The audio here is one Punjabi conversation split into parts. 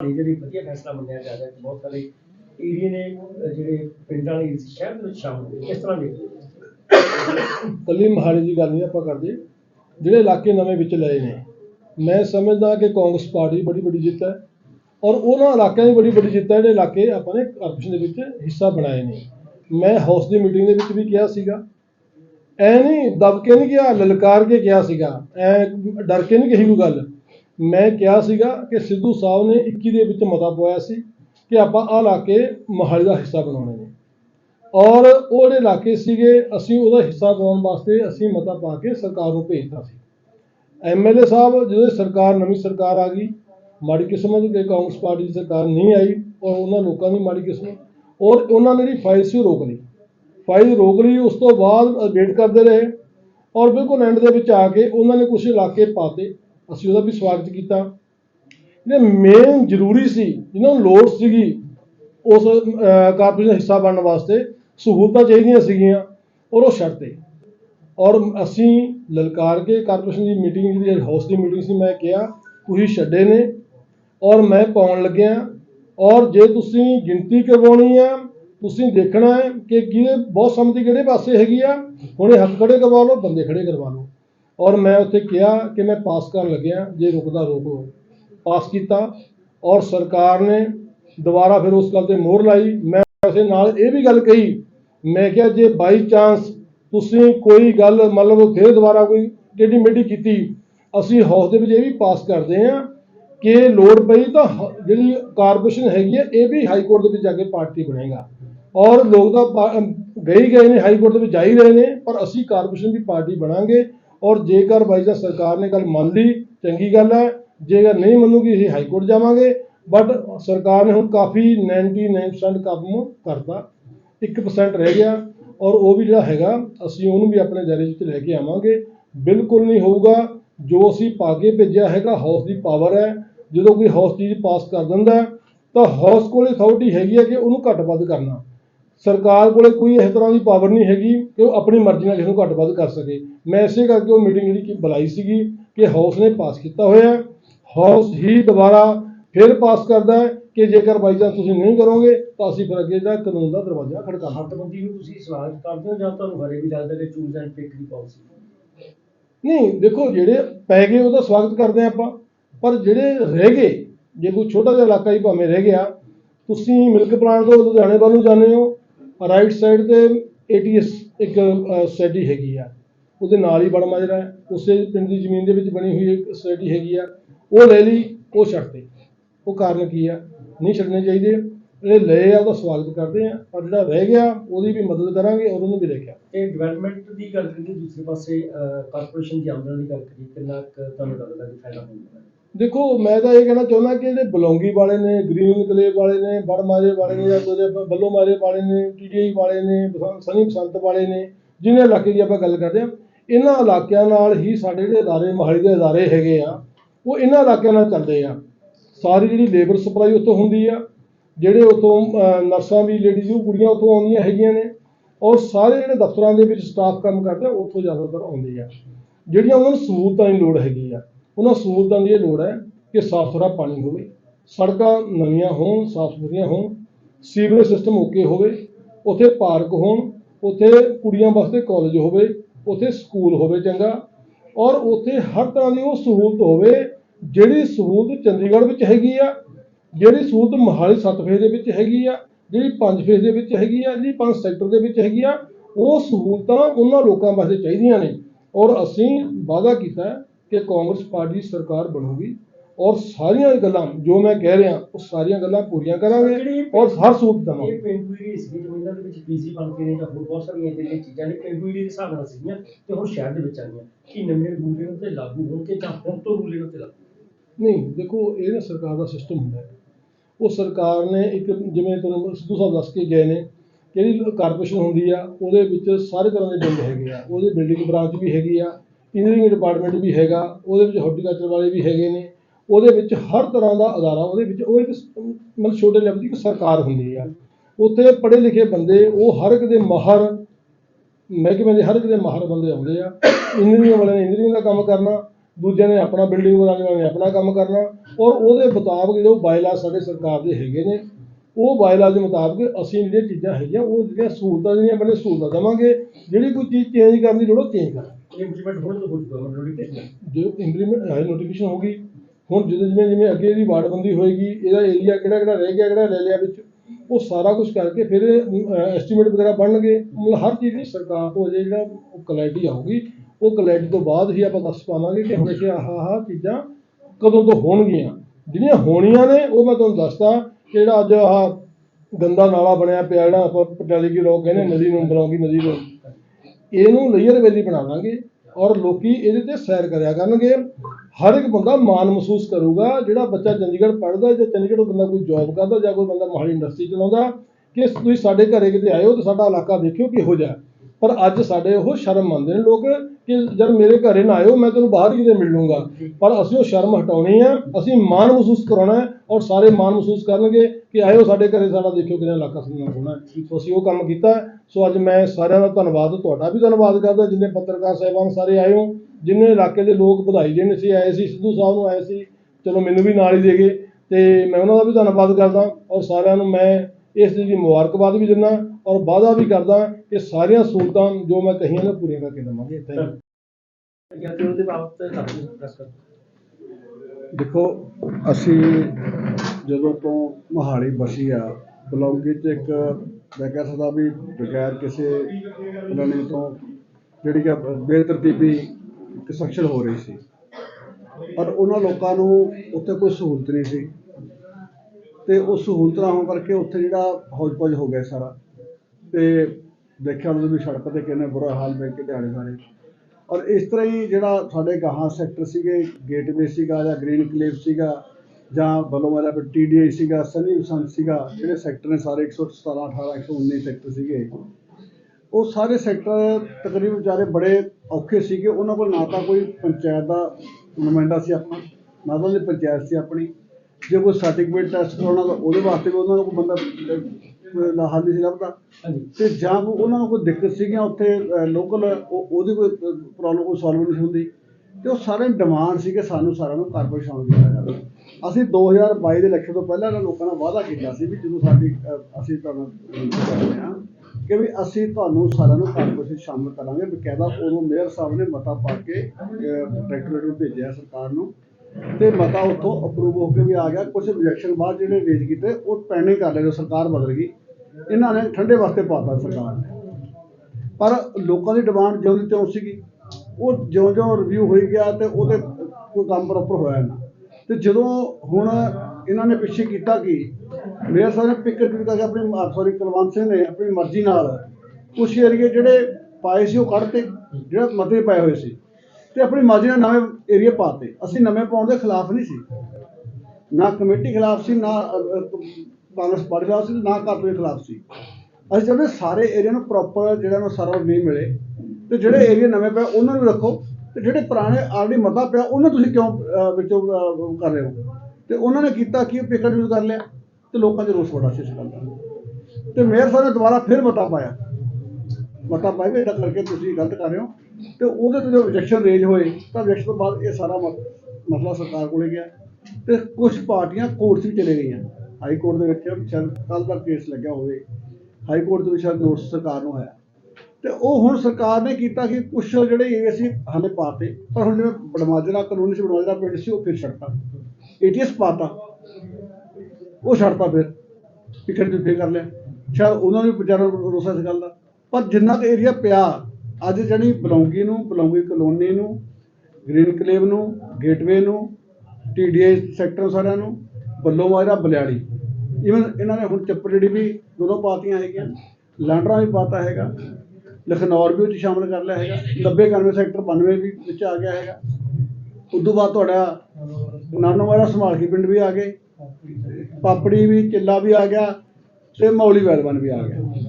ਇਹ ਜਿਹੜੀ ਵਧੀਆ ਫੈਸਲਾ ਮੰਨਿਆ ਜਾ ਰਿਹਾ ਬਹੁਤ ਸਾਰੇ ਏਰੀਏ ਨੇ ਜਿਹੜੇ ਪਿੰਡਾਂ ਵਾਲੇ ਸ਼ਹਿਰ ਦੇ ਵਿੱਚ ਸ਼ਾਮਲ ਹੋਏ ਕਿਸ ਤਰ੍ਹਾਂ ਦੇ। ਕੱਲੀ ਮਹਾਲੀ ਦੀ ਗੱਲ ਨਹੀਂ ਆਪਾਂ ਕਰਦੇ, ਜਿਹੜੇ ਇਲਾਕੇ ਨਵੇਂ ਵਿੱਚ ਲਏ ਨੇ, ਮੈਂ ਸਮਝਦਾ ਕਿ ਕਾਂਗਰਸ ਪਾਰਟੀ ਬੜੀ ਵੱਡੀ ਜਿੱਤ ਹੈ, ਔਰ ਉਹਨਾਂ ਇਲਾਕਿਆਂ ਦੀ ਬੜੀ ਵੱਡੀ ਜਿੱਤ ਹੈ, ਜਿਹੜੇ ਇਲਾਕੇ ਆਪਾਂ ਨੇ ਕਾਰਪੋਰੇਸ਼ਨ ਦੇ ਵਿੱਚ ਹਿੱਸਾ ਬਣਾਏ ਨੇ। ਮੈਂ ਹਾਊਸ ਦੀ ਮੀਟਿੰਗ ਦੇ ਵਿੱਚ ਵੀ ਕਿਹਾ ਸੀਗਾ। ਐ ਨਹੀਂ ਦਬ ਕੇ ਨਹੀਂ ਕਿਹਾ ਲਲਕਾਰ ਕੇ ਕਿਹਾ ਸੀਗਾ। ਐ ਡਰ ਕੇ ਨਹੀਂ ਕਹੀ ਕੋਈ ਗੱਲ। ਮੈਂ ਕਿਹਾ ਸੀਗਾ ਕਿ ਸਿੱਧੂ ਸਾਹਿਬ ਨੇ 21 ਦੇ ਵਿੱਚ ਮਤਾ ਪਵਾਇਆ ਸੀ ਕਿ ਆਪਾਂ ਆਹ ਇਲਾਕੇ ਮੋਹਾਲੀ ਦਾ ਹਿੱਸਾ ਬਣਾਉਣੇ ਨੇ। ਔਰ ਉਹ ਜਿਹੜੇ ਇਲਾਕੇ ਸੀਗੇ, ਅਸੀਂ ਉਹਦਾ ਹਿੱਸਾ ਬਣਾਉਣ ਵਾਸਤੇ ਅਸੀਂ ਮਤਾ ਪਾ ਕੇ ਸਰਕਾਰ ਨੂੰ ਭੇਜਤਾ ਸੀ। ਐਮਐਲਏ ਸਾਹਿਬ, ਜਦੋਂ ਸਰਕਾਰ, ਨਵੀਂ ਸਰਕਾਰ ਆ ਗਈ, ਮਾੜੀ ਕਿਸਮਤ ਕਿ ਕਾਂਗਰਸ ਪਾਰਟੀ ਦੀ ਸਰਕਾਰ ਨਹੀਂ ਆਈ ਔਰ ਉਹਨਾਂ ਲੋਕਾਂ ਦੀ ਮਾੜੀ ਕਿਸਮਤ, ਔਰ ਉਹਨਾਂ ਨੇ ਜਿਹੜੀ ਫਾਈਲ ਸੀ ਉਹ ਰੋਕ ਲਈ। ਫਾਈਲ ਰੋਕ ਲਈ, ਉਸ ਤੋਂ ਬਾਅਦ ਵੇਟ ਕਰਦੇ ਰਹੇ ਔਰ ਬਿਲਕੁਲ ਐਂਡ ਦੇ ਵਿੱਚ ਆ ਕੇ ਉਹਨਾਂ ਨੇ ਕੁਝ ਇਲਾਕੇ ਪਾਤੇ। ਅਸੀਂ ਉਹਦਾ ਵੀ ਸਵਾਗਤ ਕੀਤਾ। ਜਿਹੜੇ ਮੇਨ ਜ਼ਰੂਰੀ ਸੀ, ਜਿਹਨਾਂ ਨੂੰ ਲੋੜ ਸੀਗੀ, ਉਸ ਕਾਰਪੋਰੇਸ਼ਨ ਦਾ ਹਿੱਸਾ ਬਣਨ ਵਾਸਤੇ ਸਹੂਲਤਾਂ ਚਾਹੀਦੀਆਂ ਸੀਗੀਆਂ ਔਰ ਉਹ ਛੱਡ ਛੱਡਤੇ ਔਰ ਅਸੀਂ ਲਲਕਾਰ ਕੇ ਕਾਰਪੋਰੇਸ਼ਨ ਦੀ ਮੀਟਿੰਗ ਜਿਹੜੀ ਹਾਊਸ ਦੀ ਮੀਟਿੰਗ ਸੀ, ਮੈਂ ਕਿਹਾ, ਤੁਸੀਂ ਛੱਡੇ ਨੇ ਔਰ ਮੈਂ ਪਾਉਣ ਲੱਗਿਆ। ਔਰ ਜੇ ਤੁਸੀਂ ਗਿਣਤੀ ਕਰਵਾਉਣੀ ਆ? ਤੁਸੀਂ ਦੇਖਣਾ ਹੈ ਕਿ ਕਿਹਦੇ ਬਹੁਤ ਸੰਮਤੀ ਕਿਹੜੇ ਪਾਸੇ ਹੈਗੀ ਆ। ਹੁਣੇ ਹੱਥ ਖੜੇ ਕਰਵਾ ਲਓ, ਬੰਦੇ ਖੜੇ ਕਰਵਾ ਲਓ। ਔਰ ਮੈਂ ਉੱਥੇ ਕਿਹਾ ਕਿ ਮੈਂ ਪਾਸ ਕਰਨ ਲੱਗਿਆ, ਜੇ ਰੁਕਦਾ ਰੋਕ ਲਓ। ਪਾਸ ਕੀਤਾ ਔਰ ਸਰਕਾਰ ਨੇ ਦੁਬਾਰਾ ਫਿਰ ਉਸ ਗੱਲ ਤੇ ਮੋਹਰ ਲਾਈ। ਮੈਂ ਉਸੇ ਨਾਲ ਇਹ ਵੀ ਗੱਲ ਕਹੀ, ਮੈਂ ਕਿਹਾ ਜੇ ਬਾਈ ਚਾਂਸ ਤੁਸੀਂ ਕੋਈ ਗੱਲ, ਮਤਲਬ ਫਿਰ ਦੁਬਾਰਾ ਕੋਈ ਟੇਢੀ ਮੇਢੀ ਕੀਤੀ, ਅਸੀਂ ਹਾਊਸ ਦੇ ਵਿੱਚ ਇਹ ਵੀ ਪਾਸ ਕਰਦੇ ਹਾਂ ਕਿ ਲੋੜ ਪਈ ਤਾਂ ਜਿਹੜੀ ਕਾਰਪੋਰੇਸ਼ਨ ਹੈਗੀ ਹੈ, ਇਹ ਵੀ ਹਾਈ ਕੋਰਟ ਦੇ ਵਿੱਚ ਜਾ ਕੇ ਪਾਰਟੀ ਬਣੇਗਾ। ਔਰ ਲੋਕ ਤਾਂ ਪਾ- ਗਏ ਗਏ ਨੇ ਹਾਈ ਕੋਰਟ ਦੇ ਵਿੱਚ ਜਾ ਹੀ ਰਹੇ ਨੇ, ਪਰ ਅਸੀਂ ਕਾਰਪੋਰੇਸ਼ਨ ਦੀ ਪਾਰਟੀ ਬਣਾਂਗੇ। ਔਰ ਜੇਕਰ ਬਾਈ ਦਾ ਸਰਕਾਰ ਨੇ ਗੱਲ ਮੰਨ ਲਈ, ਚੰਗੀ ਗੱਲ ਹੈ। ਜੇਕਰ ਨਹੀਂ ਮੰਨੂਗੀ, ਅਸੀਂ ਹਾਈ ਕੋਰਟ ਜਾਵਾਂਗੇ। ਬਟ ਸਰਕਾਰ ਨੇ ਹੁਣ ਕਾਫੀ 99% ਕੰਮ ਕਰਤਾ। 1% ਰਹਿ ਗਿਆ ਔਰ ਉਹ ਵੀ ਜਿਹੜਾ ਹੈਗਾ, ਅਸੀਂ ਉਹਨੂੰ ਵੀ ਆਪਣੇ ਦਾਇਰੇ ਵਿੱਚ ਲੈ ਕੇ ਆਵਾਂਗੇ। ਬਿਲਕੁਲ ਨਹੀਂ ਹੋਊਗਾ। ਜੋ ਅਸੀਂ ਪਾ ਕੇ ਭੇਜਿਆ ਹੈਗਾ ਹਾਊਸ ਦੀ ਪਾਵਰ ਹੈ। ਜਦੋਂ ਕੋਈ ਹਾਊਸ ਚੀਜ਼ ਪਾਸ ਕਰ ਦਿੰਦਾ ਤਾਂ ਹਾਊਸ ਕੋਲ ਅਥਾਰਟੀ ਹੈਗੀ ਹੈ ਕਿ ਉਹਨੂੰ ਘੱਟ ਵੱਧ ਕਰਨਾ। ਸਰਕਾਰ ਕੋਲੇ ਕੋਈ ਇਸ ਤਰ੍ਹਾਂ ਦੀ ਪਾਵਰ ਨਹੀਂ ਹੈਗੀ ਕਿ ਉਹ ਆਪਣੀ ਮਰਜ਼ੀ ਨਾਲ ਕਿਸੇ ਨੂੰ ਘੱਟ ਵੱਧ ਕਰ ਸਕੇ। ਮੈਂ ਇਸੇ ਕਰਕੇ ਉਹ ਮੀਟਿੰਗ ਜਿਹੜੀ ਕਿ ਬੁਲਾਈ ਸੀਗੀ ਕਿ ਹਾਊਸ ਨੇ ਪਾਸ ਕੀਤਾ ਹੋਇਆ। ਹਾਊਸ ਹੀ ਦੁਬਾਰਾ ਫਿਰ ਪਾਸ ਕਰਦਾ ਹੈ ਕਿ ਜੇਕਰ ਬਾਈ ਚਾਂਸ ਤੁਸੀਂ ਨਹੀਂ ਕਰੋਗੇ ਤਾਂ ਅਸੀਂ ਫਿਰ ਅੱਗੇ ਜਿਹੜਾ ਕਾਨੂੰਨ ਦਾ ਦਰਵਾਜ਼ਾ ਖੜਕਾਵਾਂਗੇ। ਹੱਦਬੰਦੀ ਨੂੰ ਤੁਸੀਂ ਸਵਾਗਤ ਕਰਦੇ ਹੋ ਜਾਂ ਤੁਹਾਨੂੰ ਹਰੇ ਵੀ ਲੱਗਦਾ ਕਿ ਚੂਜ਼ ਐਂਡ ਪਿਕ ਦੀ ਪਾਲਿਸੀ ਨਹੀਂ ਦੇਖੋ ਜਿਹੜੇ ਪੈ ਗਏ ਉਹਦਾ ਸਵਾਗਤ ਕਰਦੇ ਆਪਾਂ। ਪਰ ਜਿਹੜੇ ਰਹਿ ਗਏ ਜੇ ਕੋਈ ਛੋਟਾ ਜਿਹਾ ਇਲਾਕਾ ਹੀ ਭਾਵੇਂ ਰਹਿ ਗਿਆ ਤੁਸੀਂ ਮਿਲਕ ਪਲਾਂਟ ਤੋਂ ਲੁਧਿਆਣੇ ਵੱਲ ਨੂੰ ਜਾਂਦੇ ਹੋ ਰਾਈਟ ਸਾਈਡ ਤੇ ਏਟੀਐਸ ਇੱਕ ਸੋਸਾਇਟੀ ਹੈਗੀ ਆ। ਉਹਦੇ ਨਾਲ ਹੀ ਬੜਾ ਮਾਜਰਾ ਹੈ, ਉਸੇ ਪਿੰਡ ਦੀ ਜ਼ਮੀਨ ਦੇ ਵਿੱਚ ਬਣੀ ਹੋਈ ਇੱਕ ਸੋਸਾਇਟੀ ਹੈਗੀ ਆ। ਉਹ ਲੈ ਲਈ, ਉਹ ਛੱਡਦੇ ਉਹ ਕਾਰਨ ਕੀ ਆ? ਨਹੀਂ ਛੱਡਣੇ ਚਾਹੀਦੇ। ਜਿਹੜੇ ਲਏ ਆ, ਉਹਦਾ ਸਵਾਗਤ ਕਰਦੇ ਆ। ਪਰ ਜਿਹੜਾ ਰਹਿ ਗਿਆ, ਉਹਦੀ ਵੀ ਮਦਦ ਕਰਾਂਗੇ ਔਰ ਉਹਨੂੰ ਵੀ ਲੈ ਕੇ ਇਹ ਡਿਵੈਲਪਮੈਂਟ ਦੀ ਗੱਲ ਕਰੀਏ, ਦੂਸਰੇ ਪਾਸੇ ਕਾਰਪੋਰੇਸ਼ਨ ਦੀ ਆਮਦਨ ਦੀ ਗੱਲ ਕਰੀਏ, ਕਿੰਨਾ ਤੁਹਾਨੂੰ ਲੱਗਦਾ ਕਿ ਫਾਇਦਾ ਹੋਊਗਾ ਦੇਖੋ ਮੈਂ ਤਾਂ ਇਹ ਕਹਿਣਾ ਚਾਹੁੰਦਾ ਕਿ ਜਿਹੜੇ ਬਲੌਂਗੀ ਵਾਲੇ ਨੇ ਗ੍ਰੀਨ ਕਲੇਬ ਵਾਲੇ ਨੇ ਬੜਮਾਰੇ ਵਾਲੇ ਨੇ ਜਾਂ ਉਹਦੇ ਬੱਲੋ ਮਾਰੇ ਵਾਲੇ ਨੇ ਟੀਡੀਆਈ ਵਾਲੇ ਨੇ ਬਸੰਤ- ਸਨੀ ਬਸੰਤ ਵਾਲੇ ਨੇ ਜਿਹਨੇ ਇਲਾਕੇ ਦੀ ਆਪਾਂ ਗੱਲ ਕਰਦੇ ਹਾਂ ਇਹਨਾਂ ਇਲਾਕਿਆਂ ਨਾਲ ਹੀ ਸਾਡੇ ਜਿਹੜੇ ਅਦਾਰੇ ਮੋਹਾਲੀ ਦੇ ਅਦਾਰੇ ਹੈਗੇ ਆ ਉਹ ਇਹਨਾਂ ਇਲਾਕਿਆਂ ਨਾਲ ਚੱਲਦੇ ਆ। ਸਾਰੀ ਜਿਹੜੀ ਲੇਬਰ ਸਪਲਾਈ ਉੱਥੋਂ ਹੁੰਦੀ ਆ ਜਿਹੜੇ ਉੱਥੋਂ ਅਹ, ਨਰਸਾਂ ਵੀ ਲੇਡੀਜ਼ ਉਹ ਕੁੜੀਆਂ ਉੱਥੋਂ ਆਉਂਦੀਆਂ ਹੈਗੀਆਂ ਨੇ ਔਰ ਸਾਰੇ ਜਿਹੜੇ ਦਫ਼ਤਰਾਂ ਦੇ ਵਿੱਚ ਸਟਾਫ ਕੰਮ ਕਰਦਾ ਉੱਥੋਂ ਜ਼ਿਆਦਾਤਰ ਆਉਂਦੇ ਆ। ਜਿਹੜੀਆਂ ਉਹਨਾਂ ਨੂੰ ਸਹੂਲਤਾਂ ਦੀ ਲੋੜ ਹੈਗੀ ਆ। ਉਹਨਾਂ ਸਹੂਲਤਾਂ ਦੀ ਇਹ ਲੋੜ ਹੈ ਕਿ ਸਾਫ਼ ਸੁਥਰਾ ਪਾਣੀ ਹੋਵੇ, ਸੜਕਾਂ ਨਵੀਆਂ ਹੋਣ, ਸਾਫ਼ ਸੁਥਰੀਆਂ ਹੋਣ, ਸੀਵਰੇਜ ਸਿਸਟਮ ਓਕੇ ਹੋਵੇ, ਉੱਥੇ ਪਾਰਕ ਹੋਣ, ਉੱਥੇ ਕੁੜੀਆਂ ਵਾਸਤੇ ਕਾਲਜ ਹੋਵੇ, ਉੱਥੇ ਸਕੂਲ ਹੋਵੇ ਚੰਗਾ, ਔਰ ਉੱਥੇ ਹਰ ਤਰ੍ਹਾਂ ਦੀ ਉਹ ਸਹੂਲਤ ਹੋਵੇ ਜਿਹੜੀ ਸਹੂਲਤ ਚੰਡੀਗੜ੍ਹ ਵਿੱਚ ਹੈਗੀ ਆ, ਜਿਹੜੀ ਸਹੂਲਤ ਮੋਹਾਲੀ ਸੱਤ ਫੇਜ਼ ਦੇ ਵਿੱਚ ਹੈਗੀ ਆ, ਜਿਹੜੀ ਪੰਜ ਫੇਜ਼ ਦੇ ਵਿੱਚ ਹੈਗੀ ਆ, ਜਿਹੜੀ ਪੰਜ ਸੈਕਟਰ ਦੇ ਵਿੱਚ ਹੈਗੀ ਆ, ਉਹ ਸਹੂਲਤਾਂ ਉਹਨਾਂ ਲੋਕਾਂ ਵਾਸਤੇ ਚਾਹੀਦੀਆਂ ਨੇ, ਔਰ ਅਸੀਂ ਵਾਅਦਾ ਕੀਤਾ ਕਿ ਕਾਂਗਰਸ ਪਾਰਟੀ ਦੀ ਸਰਕਾਰ ਬਣੂਗੀ ਔਰ ਸਾਰੀਆਂ ਗੱਲਾਂ ਜੋ ਮੈਂ ਕਹਿ ਰਿਹਾ ਉਹ ਸਾਰੀਆਂ ਗੱਲਾਂ ਪੂਰੀਆਂ ਕਰਾਂਗੇ ਔਰ ਹਰ ਸਹੂਲਤ ਦੇਵਾਂਗੇ ਇਹ ਪਿੰਡੂ ਏਰੀਆ ਸੀ ਜ਼ਮੀਨਾਂ ਦੇ ਵਿੱਚ ਪੀਜੀ ਬਣਦੇ ਨੇ ਜਾਂ ਹੋਰ ਬਹੁਤ ਸਾਰੀਆਂ ਜਿਹੜੀਆਂ ਚੀਜ਼ਾਂ ਨੇ ਪਿੰਡੂ ਦੇ ਹਿਸਾਬ ਨਾਲ ਸੀਗੀਆਂ ਤੇ ਹੁਣ ਸ਼ਹਿਰ ਦੇ ਵਿੱਚ ਆਈਆਂ। ਕੀ ਨਵੇਂ ਰੂਲ ਇਹਨਾਂ ਤੇ ਲਾਗੂ ਹੋਣਗੇ ਜਾਂ ਹੁਣ ਤੋਂ ਰੂਲ ਇਹਨਾਂ ਤੇ ਲਾਗੂ ਨਹੀਂ ਦੇਖੋ ਇਹ ਨਾ ਸਰਕਾਰ ਦਾ ਸਿਸਟਮ ਹੁੰਦਾ ਹੈ। ਉਹ ਸਰਕਾਰ ਨੇ ਇੱਕ ਜਿਵੇਂ ਤੁਹਾਨੂੰ ਸਿੱਧੂ ਸਾਹਿਬ ਦੱਸ ਕੇ ਗਏ ਨੇ ਕਿ ਜਿਹੜੀ ਕਾਰਪੋਰੇਸ਼ਨ ਹੁੰਦੀ ਆ ਉਹਦੇ ਵਿੱਚ ਸਾਰੇ ਤਰ੍ਹਾਂ ਦੇ ਬਿੰਦ ਹੈਗੇ ਆ। ਉਹਦੇ ਬਿਲਡਿੰਗ ਬ੍ਰਾਂਚ ਵੀ ਹੈਗੀ ਆ ਇੰਜੀਨੀਅਰਿੰਗ ਡਿਪਾਰਟਮੈਂਟ ਵੀ ਹੈਗਾ, ਉਹਦੇ ਵਿੱਚ ਹਾਰਟੀਕਲਚਰ ਵਾਲੇ ਵੀ ਹੈਗੇ ਨੇ। ਉਹਦੇ ਵਿੱਚ ਹਰ ਤਰ੍ਹਾਂ ਦਾ ਅਦਾਰਾ, ਉਹਦੇ ਵਿੱਚ, ਉਹ ਇੱਕ ਮਤਲਬ ਛੋਟੇ ਲੈਵਲ ਦੀ ਇੱਕ ਸਰਕਾਰ ਹੁੰਦੀ ਆ। ਉੱਥੇ ਪੜ੍ਹੇ ਲਿਖੇ ਬੰਦੇ, ਉਹ ਹਰ ਇੱਕ ਦੇ ਮਾਹਰ, ਮਹਿਕਮੇ ਦੇ ਹਰ ਇੱਕ ਦੇ ਮਾਹਰ ਬੰਦੇ ਆਉਂਦੇ ਆ। ਇੰਜੀਨੀਅਰਿੰਗ ਵਾਲਿਆਂ ਨੇ ਇੰਜੀਨੀਅਰਿੰਗ ਦਾ ਕੰਮ ਕਰਨਾ, ਦੂਜਿਆਂ ਨੇ ਆਪਣਾ ਬਿਲਡਿੰਗ ਬਣਾਉਣ ਉਹਨਾਂ ਨੇ ਆਪਣਾ ਕੰਮ ਕਰਨਾ। ਔਰ ਉਹਦੇ ਮੁਤਾਬਕ ਜੋ ਬਾਇਲਾ ਸਾਡੇ ਸਰਕਾਰ ਦੇ ਹੈਗੇ ਨੇ, ਉਹ ਬਾਇਲਾ ਦੇ ਮੁਤਾਬਕ ਅਸੀਂ ਜਿਹੜੀਆਂ ਚੀਜ਼ਾਂ ਹੈਗੀਆਂ, ਉਹ ਜਿਹੜੀਆਂ ਸਹੂਲਤਾਂ ਜਿਹੜੀਆਂ ਬਣੇ ਸਹੂਲਤਾਂ ਦੇਵਾਂਗੇ। ਜਿਹੜੀ ਕੋਈ ਚੀਜ਼ ਚੇਂਜ ਕਰਨ ਦੀ ਲੋੜ ਉਹ ਚੇਂਜ ਕਰਾਂਗੇ। ਇੰਪਲੀਮੈਂਟ ਹੋਣ ਤੋਂ ਹੋ ਚੁੱਕਾ ਜੋ ਇੰਪਲੀਮੈਂਟ ਹਾਈ ਨੋਟੀਫਿਕੇਸ਼ਨ ਹੋਗੀ ਹੁਣ ਜਦੋਂ ਜਿਵੇਂ ਜਿਵੇਂ ਅੱਗੇ ਦੀ ਵਾਰਡਬੰਦੀ ਹੋਏਗੀ, ਇਹਦਾ ਏਰੀਆ ਕਿਹੜਾ ਕਿਹੜਾ ਰਹਿ ਗਿਆ, ਕਿਹੜਾ ਲੈ ਲਿਆ ਵਿੱਚ, ਉਹ ਸਾਰਾ ਕੁਝ ਕਰਕੇ ਫਿਰ ਐਸਟੀਮੇਟ ਵਗੈਰਾ ਬਣਨਗੇ। ਮਤਲਬ ਹਰ ਚੀਜ਼ ਦੀ ਸਰਕਾਰ ਤੋਂ ਅਜੇ ਜਿਹੜਾ ਉਹ ਕਲੈਰਿਟੀ ਆਊਗੀ, ਉਹ ਕਲੈਰਿਟੀ ਤੋਂ ਬਾਅਦ ਹੀ ਆਪਾਂ ਦੱਸ ਪਾਵਾਂਗੇ ਕਿ ਹੁਣ ਕਿ ਆਹ ਆਹ ਚੀਜ਼ਾਂ ਕਦੋਂ ਤੋਂ ਹੋਣਗੀਆਂ। ਜਿਹੜੀਆਂ ਹੋਣੀਆਂ ਨੇ, ਉਹ ਮੈਂ ਤੁਹਾਨੂੰ ਦੱਸਦਾ ਕਿ ਜਿਹੜਾ ਅੱਜ ਆਹ ਗੰਦਾ ਨਾਲਾ ਬਣਿਆ ਪਿਆ, ਜਿਹੜਾ ਆਪਾਂ ਪਟਿਆਲੇ ਕੀ ਲੋਕ ਕਹਿੰਦੇ ਨਦੀ ਨੂੰ ਬਣਾਉਗੀ ਨਦੀ ਨੂੰ। ਇਹਨੂੰ ਲੇਅਰ ਵੈਲੀ ਬਣਾ ਦਾਂਗੇ ਔਰ ਲੋਕੀ ਇਹਦੇ ਤੇ ਸੈਰ ਕਰਿਆ ਕਰਨਗੇ। ਹਰ ਇੱਕ ਬੰਦਾ ਮਾਣ ਮਹਿਸੂਸ ਕਰੂਗਾ, ਜਿਹੜਾ ਬੱਚਾ ਚੰਡੀਗੜ੍ਹ ਪੜ੍ਹਦਾ ਜਾਂ ਚੰਡੀਗੜ੍ਹ ਬੰਦਾ ਕੋਈ ਜੌਬ ਕਰਦਾ ਜਾਂ ਕੋਈ ਬੰਦਾ ਮੋਹਾਲੀ ਇੰਡਸਟਰੀ ਚਲਾਉਂਦਾ, ਕਿ ਤੁਸੀਂ ਸਾਡੇ ਘਰੇ ਕਿਤੇ ਆਇਓ ਤੇ ਸਾਡਾ ਇਲਾਕਾ ਦੇਖਿਓ ਕਿਹੋ ਜਿਹਾ। ਪਰ ਅੱਜ ਸਾਡੇ ਉਹ ਸ਼ਰਮ ਮੰਨਦੇ ਨੇ ਲੋਕ ਕਿ ਜਦ ਮੇਰੇ ਘਰੇ ਨਾ ਆਇਓ, ਮੈਂ ਤੈਨੂੰ ਬਾਹਰ ਕਿਤੇ ਮਿਲ ਲੂੰਗਾ। ਪਰ ਅਸੀਂ ਉਹ ਸ਼ਰਮ ਹਟਾਉਣੀ ਆ। ਅਸੀਂ ਮਾਣ ਮਹਿਸੂਸ ਕਰਾਉਣਾ ਔਰ ਸਾਰੇ ਮਾਣ ਮਹਿਸੂਸ ਕਰਨਗੇ ਕਿ ਆਇਓ ਸਾਡੇ ਘਰੇ, ਸਾਡਾ ਦੇਖਿਓ ਕਿੰਨਾ ਇਲਾਕਾ ਸੁਣਨਾ ਹੋਣਾ ਸੋ ਅਸੀਂ ਉਹ ਕੰਮ ਕੀਤਾ ਸੋ ਅੱਜ ਮੈਂ ਸਾਰਿਆਂ ਦਾ ਧੰਨਵਾਦ, ਤੁਹਾਡਾ ਵੀ ਧੰਨਵਾਦ ਕਰਦਾ, ਜਿੰਨੇ ਪੱਤਰਕਾਰ ਸਾਹਿਬਾਨ ਸਾਰੇ ਆਏ ਹੋ, ਜਿੰਨੇ ਇਲਾਕੇ ਦੇ ਲੋਕ ਵਧਾਈ ਦੇਣ ਸੀ ਆਏ ਸੀ, ਸਿੱਧੂ ਸਾਹਿਬ ਨੂੰ ਆਏ ਸੀ। ਚਲੋ ਮੈਨੂੰ ਵੀ ਨਾਲ ਹੀ ਦੇ ਗਏ। ਤੇ ਮੈਂ ਉਹਨਾਂ ਦਾ ਵੀ ਧੰਨਵਾਦ ਕਰਦਾ ਔਰ ਸਾਰਿਆਂ ਨੂੰ ਮੈਂ ਇਸ ਚੀਜ਼ ਦੀ ਮੁਬਾਰਕਬਾਦ ਵੀ ਦਿੰਦਾ ਔਰ ਵਾਅਦਾ ਵੀ ਕਰਦਾ ਕਿ ਸਾਰੀਆਂ ਸਹੂਲਤਾਂ ਜੋ ਮੈਂ ਕਹੀਆਂ ਨੇ ਪੂਰੀਆਂ ਕਰਕੇ ਦੇਵਾਂਗੇ। ਦੇਖੋ ਅਸੀਂ ਜਦੋਂ ਤੋਂ ਮਹਾਲੀ ਬਸੀ ਆ ਬਲੌਂਗੀ ਚ ਇੱਕ ਮੈਂ ਕਹਿ ਸਕਦਾ ਵੀ ਬਗੈਰ ਕਿਸੇ ਪਲਾਨਿੰਗ ਤੋਂ ਜਿਹੜੀ ਕਿ ਬੇਤਰਤੀਬੀ ਕੰਸਟਰਕਸ਼ਨ ਹੋ ਰਹੀ ਸੀ। ਪਰ ਉਹਨਾਂ ਲੋਕਾਂ ਨੂੰ ਉੱਥੇ ਕੋਈ ਸਹੂਲਤ ਨਹੀਂ ਸੀ। ਤੇ ਉਹ ਸਹੂਲਤ ਨਾ ਹੋਣ ਕਰਕੇ ਉੱਥੇ ਜਿਹੜਾ ਹੌਜ-ਪੌਜ ਹੋ ਗਿਆ ਸਾਰਾ। ਤੇ ਦੇਖਿਆ ਉਹਦੇ ਵੀ ਸੜਕ ਤੇ ਕਿੰਨੇ ਬੁਰਾ ਹਾਲ ਬੈਂਕ ਕੇ ਦਿਹਾੜੇ ਸਾਰੇ ਔਰ ਇਸ ਤਰ੍ਹਾਂ ਹੀ ਜਿਹੜਾ ਸਾਡੇ ਗਾਹਾਂ ਸੈਕਟਰ ਸੀਗੇ, ਗੇਟਵੇ ਸੀਗਾ ਜਾਂ ਗ੍ਰੀਨ ਕਲੇਵ ਸੀਗਾ ਜਾਂ ਵੱਲੋਂ ਵਾਲਾ ਟੀਡੀਆਈ ਸੀਗਾ, ਸਨੀ ਬਸੰਤ ਸੀਗਾ, ਜਿਹੜੇ ਸੈਕਟਰ ਨੇ ਸਾਰੇ 117 18 119 ਸੈਕਟਰ ਸੀਗੇ। ਉਹ ਸਾਰੇ ਸੈਕਟਰ ਤਕਰੀਬਨ ਵਿਚਾਰੇ ਬੜੇ ਔਖੇ ਸੀਗੇ। ਉਹਨਾਂ ਕੋਲ ਨਾ ਤਾਂ ਕੋਈ ਪੰਚਾਇਤ ਦਾ ਨੁਮਾਇੰਦਾ ਸੀ ਆਪਣਾ, ਨਾ ਤਾਂ ਉਹਦੀ ਪੰਚਾਇਤ ਸੀ ਆਪਣੀ। ਜੇ ਕੋਈ ਸਰਟੀਫਿਕੇਟ ਟੈਸਟ ਕਰਾਉਣਾ ਤਾਂ ਉਹਦੇ ਵਾਸਤੇ ਵੀ ਉਹਨਾਂ ਨੂੰ ਕੋਈ ਬੰਦਾ ਹੱਲ ਨਹੀਂ ਸੀ ਲੱਭਦਾ। ਤੇ ਜਾਂ ਕੋਈ ਉਹਨਾਂ ਨੂੰ ਕੋਈ ਦਿੱਕਤ ਸੀਗੀਆਂ ਉੱਥੇ ਲੋਕਲ ਉਹਦੀ ਕੋਈ ਪ੍ਰੋਬਲਮ ਕੋਈ ਸੋਲਵ ਨਹੀਂ ਹੁੰਦੀ। ਤੇ ਉਹ ਸਾਰੇ ਡਿਮਾਂਡ ਸੀ ਕਿ ਸਾਨੂੰ ਸਾਰਿਆਂ ਨੂੰ ਕਾਰਪੋਰੇਟ ਸ਼ਾਮਲ ਕੀਤਾ ਜਾਵੇ ਅਸੀਂ 2022 ਦੇ ਇਲੈਕਸ਼ਨ ਤੋਂ ਪਹਿਲਾਂ ਇਹਨਾਂ ਲੋਕਾਂ ਨਾਲ ਵਾਅਦਾ ਕੀਤਾ ਸੀ ਵੀ ਜਦੋਂ ਸਾਡੀ ਅਸੀਂ ਤੁਹਾਨੂੰ ਕਰਦੇ ਹਾਂ ਕਿ ਵੀ ਅਸੀਂ ਤੁਹਾਨੂੰ ਸਾਰਿਆਂ ਨੂੰ ਕਾਰਪੋਰੇਸ਼ਨ ਸ਼ਾਮਲ ਕਰਾਂਗੇ। ਬਕਾਇਦਾ ਉਦੋਂ ਮੇਅਰ ਸਾਹਿਬ ਨੇ ਮਤਾ ਪਾ ਕੇ ਡਾਇਰੈਕਟੋਰੇਟ ਨੂੰ ਭੇਜਿਆ ਸਰਕਾਰ ਨੂੰ। ਤੇ ਮਤਾ ਉੱਥੋਂ ਅਪਰੂਵ ਹੋ ਕੇ ਵੀ ਆ ਗਿਆ। ਕੁਝ ਰਿਜੈਕਸ਼ਨ ਬਾਅਦ ਜਿਹੜੇ ਰੇਜ ਕੀਤੇ, ਉਹ ਪੈਂਡਿੰਗ ਕਰ ਲਏ ਜੋ ਸਰਕਾਰ ਬਦਲ ਗਈ। ਇਹਨਾਂ ਨੇ ਠੰਡੇ ਵਾਸਤੇ ਪਾਤਾ ਸਰਕਾਰ ਨੇ। ਪਰ ਲੋਕਾਂ ਦੀ ਡਿਮਾਂਡ ਜਿਉਂ ਦੀ ਤਿਉਂ ਸੀਗੀ। ਉਹ ਜਿਉਂ ਜਿਉਂ ਰਿਵਿਊ ਹੋਈ ਗਿਆ ਤੇ ਉਹਦੇ ਕੋਈ ਕੰਮ ਪ੍ਰੋਪਰ ਹੋਇਆ ਨਾ। ਤੇ ਜਦੋਂ ਹੁਣ ਇਹਨਾਂ ਨੇ ਪਿੱਛੇ ਕੀਤਾ ਕਿ, ਮੇਅਰ ਸਾਹਿਬ ਨੇ ਪਿਕ ਕਰਕੇ ਆਪਣੀ ਸੌਰੀ ਕੁਲਵੰਤ ਸਿੰਘ ਨੇ ਆਪਣੀ ਮਰਜ਼ੀ ਨਾਲ ਕੁਛ ਏਰੀਏ ਜਿਹੜੇ ਪਾਏ ਸੀ ਉਹ ਕੱਢਤੇ, ਜਿਹੜੇ ਮਤੇ ਪਾਏ ਹੋਏ ਸੀ। ਤੇ ਆਪਣੀ ਮਰਜ਼ੀ ਨਾਲ ਨਵੇਂ ਏਰੀਏ ਪਾਤੇ। ਅਸੀਂ ਨਵੇਂ ਪਾਉਣ ਦੇ ਖਿਲਾਫ ਨਹੀਂ ਸੀ। ਨਾ ਕਮੇਟੀ ਖਿਲਾਫ ਸੀ, ਨਾ ਕਾਂਗਰਸ ਪਾਰਟੀ ਖਿਲਾਫ ਸੀ, ਨਾ ਕਾਰਪੋਰੇਟ ਖਿਲਾਫ ਸੀ। ਅਸੀਂ ਚਾਹੁੰਦੇ ਸਾਰੇ ਏਰੀਆ ਨੂੰ ਪ੍ਰੋਪਰ ਜਿਹੜਾ ਨੂੰ ਸਾਰਾ ਨਹੀਂ ਮਿਲੇ। ਤੇ ਜਿਹੜੇ ਏਰੀਆ ਨਵੇਂ ਪਏ, ਉਹਨਾਂ ਨੂੰ ਰੱਖੋ। ਤੇ ਜਿਹੜੇ ਪੁਰਾਣੇ ਆਲਰੇਡੀ ਮਤਾ ਪਿਆ, ਉਹਨਾਂ ਤੁਸੀਂ ਕਿਉਂ ਵਿੱਚੋਂ ਕਰ ਰਹੇ ਹੋ? ਤੇ ਉਹਨਾਂ ਨੇ ਕੀਤਾ ਕੀ ਪਿਕਟ ਯੂਜ਼ ਕਰ ਲਿਆ। ਤੇ ਲੋਕਾਂ 'ਚ ਰੋਸ ਬੜਾ ਸੀ ਇਸ ਗੱਲ ਦਾ ਤੇ ਮੇਅਰ ਸਾਹਿਬ ਨੇ ਦੁਬਾਰਾ ਫਿਰ ਮਤਾ ਪਾਇਆ। ਮਤਾ ਪਾਇਆ ਵੀ ਇਹਦਾ ਕਰਕੇ ਤੁਸੀਂ ਗਲਤ ਕਰ ਰਹੇ ਹੋ ਤੇ ਉਹਦੇ ਤੇ ਜੋ ਰਿਜੈਕਸ਼ਨ ਰੇਜ ਹੋਏ, ਤਾਂ ਰਿਜੈਕਸ਼ਨ ਤੋਂ ਬਾਅਦ ਇਹ ਸਾਰਾ ਮਸਲਾ ਸਰਕਾਰ ਕੋਲੇ ਗਿਆ। ਤੇ ਕੁਝ ਪਾਰਟੀਆਂ ਕੋਰਟ 'ਚ ਵੀ ਚਲੇ ਗਈਆਂ। ਹਾਈ ਕੋਰਟ ਦੇ ਵਿੱਚ ਸ਼ਾਇਦ ਕੱਲ ਦਾ ਕੇਸ ਲੱਗਿਆ ਹੋਵੇ। ਹਾਈ ਕੋਰਟ ਦੇ ਵਿੱਚ ਸ਼ਾਇਦ ਨੋਟਿਸ ਸਰਕਾਰ ਨੂੰ ਆਇਆ। ਤੇ ਉਹ ਹੁਣ ਸਰਕਾਰ ਨੇ ਕੀਤਾ ਕਿ ਕੁਝ ਜਿਹੜੇ ਏਰੀਆ ਸੀ, ਹਾਲੇ ਪਾਤੇ। ਪਰ ਹੁਣ ਜਿਵੇਂ ਬੜਮਾਜਰਾ ਕਾਨੂੰਨ ਸੀ, ਬੜਮਾਜਰਾ ਪਿੰਡ ਸੀ, ਉਹ ਫਿਰ ਛੱਡਤਾ। ਏਟੀਐਸ ਪਾਤਾ। ਉਹ ਛੱਡਤਾ ਫਿਰ। ਪਿੱਛੇ ਤੇ ਕਰ ਲਿਆ। ਸ਼ਾਇਦ ਉਹਨਾਂ ਨੂੰ ਵੀ ਵਿਚਾਰਾ ਰੋਸਾ ਇਸ ਗੱਲ ਦਾ। ਪਰ ਜਿੰਨਾ ਕੁ ਏਰੀਆ ਪਿਆ ਅੱਜ ਜਿਹੜੀ ਬਲੌਂਗੀ ਨੂੰ, ਬਲੌਂਗੀ ਕਲੋਨੀ ਨੂੰ, ਗ੍ਰੀਨ ਕਲੇਵ ਨੂੰ, ਗੇਟਵੇ ਨੂੰ ਟੀਡੀਆਈ ਸੈਕਟਰ ਸਾਰਿਆਂ ਨੂੰ ਬੱਲੋ ਮਾਜਰਾ ਬਲਿਆੜੀ ਇਵਨ ਇਹਨਾਂ ਨੇ ਹੁਣ ਚੱਪੜ ਵੀ ਦੋਨੋਂ ਪਾਤੀਆਂ ਹੈਗੀਆਂ ਲਾਂਡਰਾ ਵੀ ਪਾਤਾ ਹੈਗਾ, ਲਖਨੌਰ ਵੀ ਵਿੱਚ ਸ਼ਾਮਲ ਕਰ ਲਿਆ ਹੈਗਾ 90 91 ਸੈਕਟਰ 92 ਵੀ ਵਿੱਚ ਆ ਗਿਆ ਹੈਗਾ। ਉਦੋਂ ਬਾਅਦ ਤੁਹਾਡਾ ਨਾਨੋ ਵਾਲਾ ਸੰਭਾਲ ਪਿੰਡ ਵੀ ਆ ਗਏ, ਪਾਪੜੀ ਵੀ, ਚਿੱਲਾ ਵੀ ਆ ਗਿਆ, ਤੇ ਮੌਲੀ ਵੈਲਵਨ ਵੀ ਆ ਗਿਆ।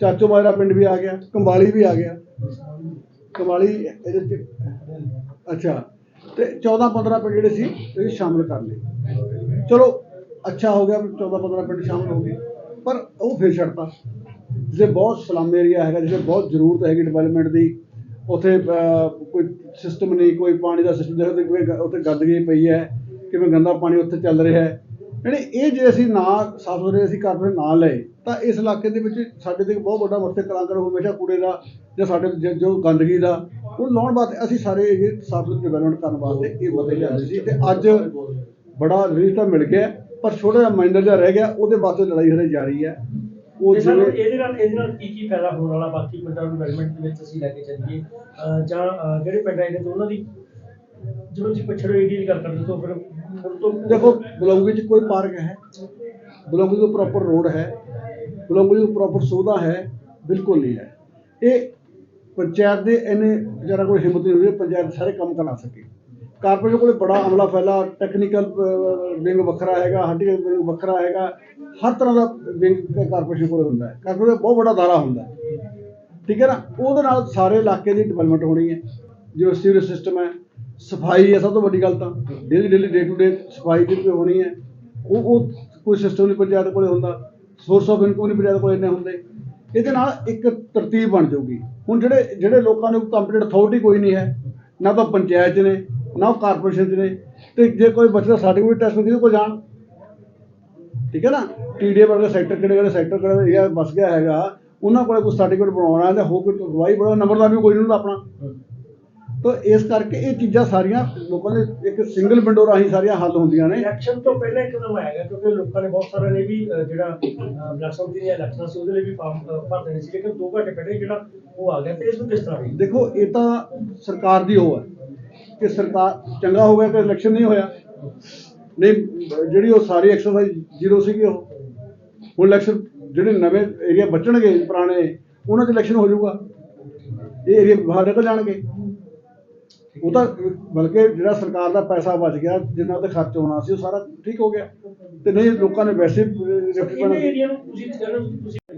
ਚਾਚੋ ਮਾਜਰਾ ਪਿੰਡ ਵੀ ਆ ਗਿਆ, ਕੰਬਾਲੀ ਵੀ ਆ ਗਿਆ। ਕੰਬਾਲੀ ਇਹਦੇ ਚ ਅੱਛਾ, ਤੇ 14 15 ਪਿੰਡ ਜਿਹੜੇ ਸੀ, ਇਹ ਵੀ ਸ਼ਾਮਲ ਕਰ ਲਏ। ਚਲੋ, ਅੱਛਾ ਹੋ ਗਿਆ ਵੀ 14 15 ਪਿੰਡ ਸ਼ਾਮਲ ਹੋ ਗਏ, ਪਰ ਉਹ ਫਿਰ ਛੱਡਤਾ ਜਿਸੇ ਬਹੁਤ ਸਲਮ ਏਰੀਆ ਹੈਗਾ ਜਿਸੇ ਬਹੁਤ ਜ਼ਰੂਰਤ ਹੈਗੀ ਡਿਵੈਲਪਮੈਂਟ ਦੀ, ਉੱਥੇ ਕੋਈ ਸਿਸਟਮ ਨਹੀਂ, ਕੋਈ ਪਾਣੀ ਦਾ ਸਿਸਟਮ ਦੇਖੋ ਕਿਵੇਂ ਉੱਥੇ ਗੰਦਗੀ ਪਈ ਹੈ, ਕਿਵੇਂ ਗੰਦਾ ਪਾਣੀ ਉੱਥੇ ਚੱਲ ਰਿਹਾ ਹੈ। ਯਾਨੀ ਇਹ ਜੇ ਅਸੀਂ ਨਾ ਸਾਫ਼ ਸੁਥਰੇ ਅਸੀਂ ਕਾਰਪੋਰੇਟ ਨਾ ਲਏ ਤਾਂ ਇਸ ਇਲਾਕੇ ਦੇ ਵਿੱਚ ਸਾਡੇ ਤੇ ਬਹੁਤ ਵੱਡਾ ਮੱਥੇ ਕਲਾਂਕਰ ਹਮੇਸ਼ਾ ਕੂੜੇ ਦਾ ਜਾਂ ਸਾਡੇ ਜ- ਜੋ ਗੰਦਗੀ ਦਾ ਉਹ ਲਾਉਣ ਵਾਸਤੇ ਅਸੀਂ ਸਾਰੇ ਇਹ ਸਾਫ਼ ਸੁਥਰੀ ਡਿਵੈਲਪਮੈਂਟ ਕਰਨ ਵਾਸਤੇ ਇਹ ਬੰਦੇ ਲਿਆਂਦੇ ਸੀ ਤੇ ਅੱਜ ਬੜਾ ਰਿਲੀਫ ਤਾਂ ਮਿਲ ਗਿਆ ਪਰ ਛੋਟਾ ਜਿਹਾ ਮਾਈਨਰ ਜਿਹਾ ਰਹਿ ਗਿਆ ਉਹਦੇ ਵਾਸਤੇ ਲੜਾਈ ਹਰੇ ਜਾਰੀ ਹੈ। ਉਹ ਜਿਵੇਂ ਇਹਦੇ ਨਾਲ ਇਹਦੇ ਨਾਲ ਕੀ ਕੀ ਫਾਇਦਾ ਹੋਣ ਵਾਲਾ ਬਾਕੀ ਪਿੰਡਾਂ ਨੂੰ ਡਿਵੈਲਪਮੈਂਟ ਦੇ ਵਿੱਚ ਅਸੀਂ ਲੈ ਕੇ ਚੱਲੀਏ? ਜਾਂ ਜਿਹੜੇ ਪਿੰਡ ਨੇ ਤੇ ਉਹਨਾਂ ਦੀ ਜਦੋਂ ਅਸੀਂ ਪਛੜੇ ਦੀ ਗੱਲ ਕਰਦੇ ਤਾਂ ਫਿਰ ਫਿਰ ਤੋਂ ਦੇਖੋ, ਬਲੌਂਗੀ 'ਚ ਕੋਈ ਪਾਰਕ ਹੈ। ਬਲੌਂਗੀ ਕੋਈ ਪ੍ਰੋਪਰ ਰੋਡ ਹੈ। ਬਲੌਂਗੀ ਕੋਈ ਪ੍ਰੋਪਰ ਸੁਵਿਧਾ ਹੈ, ਬਿਲਕੁਲ ਨਹੀਂ ਹੈ। ਇਹ ਪੰਚਾਇਤ ਦੇ ਇਹਨੇ ਜਰਾ ਕੋਈ ਹਿੰਮਤ ਨਹੀਂ ਹੋਈ ਪੰਚਾਇਤ ਸਾਰੇ ਕੰਮ ਕਰਾ ਸਕੇ। ਕਾਰਪੋਰੇਸ਼ਨ ਕੋਲੇ ਬੜਾ ਅਮਲਾ ਫੈਲਾ ਟੈਕਨੀਕਲ ਵਿੰਗ ਵੱਖਰਾ ਹੈਗਾ ਹਾਰਟੀਕਲ ਵਿੰਗ ਵੱਖਰਾ ਹੈਗਾ, ਹਰ ਤਰ੍ਹਾਂ ਦਾ ਵਿੰਗ ਕਾਰਪੋਰੇਸ਼ਨ ਕੋਲੇ ਹੁੰਦਾ ਹੈ। ਕਾਰਪੋਰੇਸ਼ਨ ਬਹੁਤ ਵੱਡਾ ਦਾਰਾ ਹੁੰਦਾ ਠੀਕ ਹੈ ਨਾ? ਉਹਦੇ ਨਾਲ ਸਾਰੇ ਇਲਾਕੇ ਦੀ ਡਿਵੈਲਪਮੈਂਟ ਹੋਣੀ ਹੈ। ਜਿਵੇਂ ਸੀਵਰੇਜ ਸਿਸਟਮ ਹੈ ਸਫ਼ਾਈ ਹੈ ਸਭ ਤੋਂ ਵੱਡੀ ਗੱਲ ਤਾਂ। Daily daily day to day ਸਫ਼ਾਈ ਜਿਹੜੀ ਵੀ ਹੋਣੀ ਹੈ, ਉਹ ਉਹ ਕੋਈ ਸਿਸਟਮ ਨਹੀਂ ਪੰਚਾਇਤ ਕੋਲੇ ਹੁੰਦਾ ਸੋਰਸ ਆਫ ਇਨਕਮ ਨਹੀਂ ਪੰਚਾਇਤ ਕੋਲੇ ਇੰਨੇ ਹੁੰਦੇ। ਇਹਦੇ ਨਾਲ ਇੱਕ ਤਰਤੀਬ ਬਣ ਜਾਊਗੀ। ਹੁਣ ਜਿਹੜੇ ਜਿਹੜੇ ਲੋਕਾਂ ਨੂੰ ਕੰਪਲੀਟ ਅਥਾਰਟੀ ਕੋਈ ਨਹੀਂ ਹੈ, ਨਾ ਤਾਂ ਪੰਚਾਇਤ 'ਚ ਨੇ, ਨਾ ਉਹ ਕਾਰਪੋਰੇਸ਼ਨ 'ਚ ਨੇ, ਤੇ ਜੇ ਕੋਈ ਬੱਚਾ ਸਰਟੀਫਿਕੇਟ ਟੈਸਟ ਕਿਹਦੇ ਕੋਲ ਜਾਣ। ਠੀਕ ਹੈ ਨਾ? ਟੀਡੀਏ ਵਰਗੇ ਸੈਕਟਰ ਕਿਹੜੇ ਕਿਹੜੇ ਸੈਕਟਰ ਕਿਹੜੇ ਏਰੀਆ ਬਸ ਗਿਆ ਹੈਗਾ। ਉਹਨਾਂ ਕੋਲੇ ਕੋਈ ਸਰਟੀਫਿਕੇਟ ਬਣਾਉਣਾ ਹੈ ਤਾਂ ਹੋ ਕੋਈ ਗਵਾਹੀ ਬੜਾ ਨੰਬਰ ਦਾ ਵੀ ਕੋਈ ਨਹੀਂ ਹੁੰਦਾ ਆਪਣਾ। ਤਾਂ ਇਸ ਕਰਕੇ ਇਹ ਚੀਜ਼ਾਂ ਸਾਰੀਆਂ ਲੋਕਾਂ ਦੇ ਇੱਕ ਸਿੰਗਲ ਵਿੰਡੋ ਰਾਹੀਂ ਸਾਰੀਆਂ ਹੱਲ ਹੁੰਦੀਆਂ ਨੇ। ਇਲੈਕਸ਼ਨ ਤੋਂ ਪਹਿਲਾਂ ਇੱਕਦਮ ਆਏਗਾ ਕਿਉਂਕਿ ਲੋਕਾਂ ਨੇ ਬਹੁਤ ਸਾਰਿਆਂ ਨੇ ਵੀ ਜਿਹੜਾ ਇਲੈਕਸ਼ਨ ਦੀਆਂ ਇਲੈਕਸ਼ਨਾਂ ਸੀ ਉਹਦੇ ਲਈ ਵੀ ਫਾਰਮ ਭਰ ਦੇਣੇ ਸੀ ਲੇਕਿਨ 2 ਘੰਟੇ ਪਹਿਲੇ ਜਿਹੜਾ ਉਹ ਆ ਗਿਆ ਤੇ ਇਸ ਨੂੰ ਕਿਸ ਤਰ੍ਹਾਂ ਦੇਖੋ ਇਹ ਤਾਂ ਸਰਕਾਰ ਦੀ ਉਹ ਹੈ ਕਿ ਸਰਕਾਰ ਚੰਗਾ ਹੋ ਗਿਆ ਕਿ ਇਲੈਕਸ਼ਨ ਨਹੀਂ ਹੋਇਆ। ਨਹੀਂ ਜਿਹੜੀ ਉਹ ਸਾਰੀ ਐਕਸਰਸਾਈਜ਼ ਜ਼ੀਰੋ ਸੀਗੀ ਉਹ। ਹੁਣ ਇਲੈਕਸ਼ਨ ਜਿਹੜੇ ਨਵੇਂ ਏਰੀਆ ਬਚਣਗੇ ਪੁਰਾਣੇ ਉਹਨਾਂ 'ਚ ਇਲੈਕਸ਼ਨ ਹੋ ਜਾਊਗਾ। ਇਹ ਏਰੀਆ ਬਾਹਰ ਨਿਕਲ ਜਾਣਗੇ। ਉਹ ਤਾਂ ਬਲਕਿ ਜਿਹੜਾ ਸਰਕਾਰ ਦਾ ਪੈਸਾ ਬਚ ਗਿਆ ਜਿੰਨਾ ਤੇ ਖਰਚ ਹੋਣਾ ਸੀ ਉਹ ਸਾਰਾ ਠੀਕ ਹੋ ਗਿਆ। ਤੇ ਨਹੀਂ ਲੋਕਾਂ ਨੇ ਵੈਸੇ ਇਹਨੇ ਰਿਫੰਡ ਏਰੀਆ ਨੂੰ ਤੁਸੀਂ ਤੁਸੀਂ